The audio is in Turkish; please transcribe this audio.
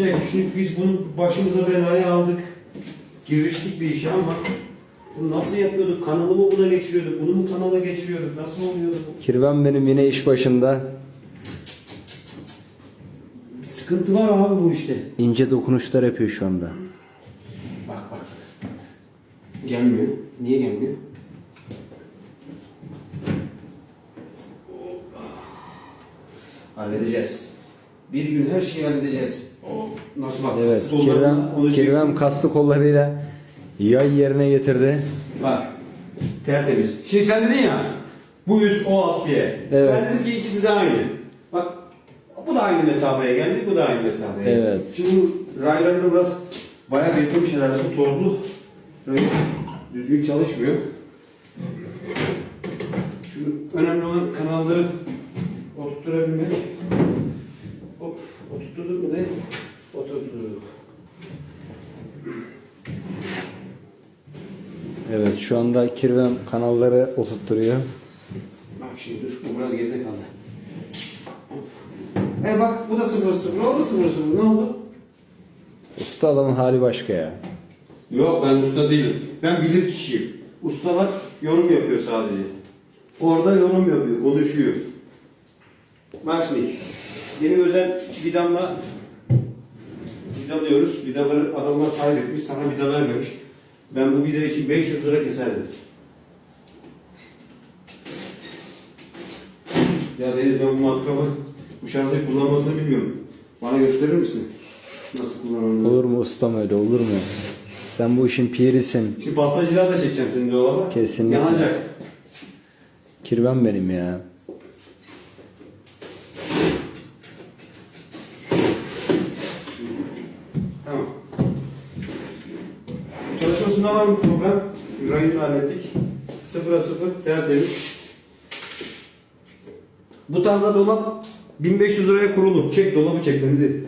Çek. Çünkü biz bunu başımıza belaya aldık. Giriştik bir işe ama bunu nasıl yapıyorduk? Kanalı mı buna geçiriyorduk? Bunu mu kanala geçiriyorduk? Nasıl oluyordu bu? Kirven benim yine iş başında. Bir sıkıntı var abi bu işte. ince dokunuşlar yapıyor şu anda. Bak bak. Gelmiyor. Niye gelmiyor? Halledeceğiz. Bir gün her şeyi halledeceğiz. Nasıl bak? Evet, kaslı onu çek- Kirvem kaslı kollarıyla yay yerine getirdi. Bak. Tertemiz. Şimdi sen dedin ya. Bu üst o alt diye. Evet. Ben dedim ki ikisi de aynı. Bak. Bu da aynı mesafeye geldi. Bu da aynı mesafeye. geldi. Evet. Şimdi bu raylarını biraz bayağı beklemiş herhalde. Bu tozlu. Rayı düzgün çalışmıyor. Şu önemli olan kanalları oturtturabilmek. Hop. Oturtturduk mu de? Oturtturduk. Evet şu anda Kirvem kanalları oturtturuyor. Bak şimdi dur, bu biraz geride kaldı. E bak bu da 0 0 oldu 0 0 ne oldu? Usta adamın hali başka ya. Yok ben usta değilim. Ben bilir kişiyim. Ustalar yorum yapıyor sadece. Orada yorum yapıyor, konuşuyor. Bak şimdi benim özel vidamla vidalıyoruz. Vidaları adamlar kaybetmiş, sana vida vermemiş. Ben bu vida için 500 lira keserdim. Ya Deniz ben bu matkabı bu şarjı kullanmasını bilmiyorum. Bana gösterir misin? Nasıl kullanıldığını? Olur mu ustam öyle olur mu? Sen bu işin pirisin. Şimdi pastacılığa da çekeceğim senin dolaba. Kesinlikle. Yanacak. Kirvem benim ya. Çalışmasında var mı program? Rayını hallettik. Sıfıra sıfır tertemiz. Bu tarzda dolap 1500 liraya kurulur. Çek dolabı çek beni değil.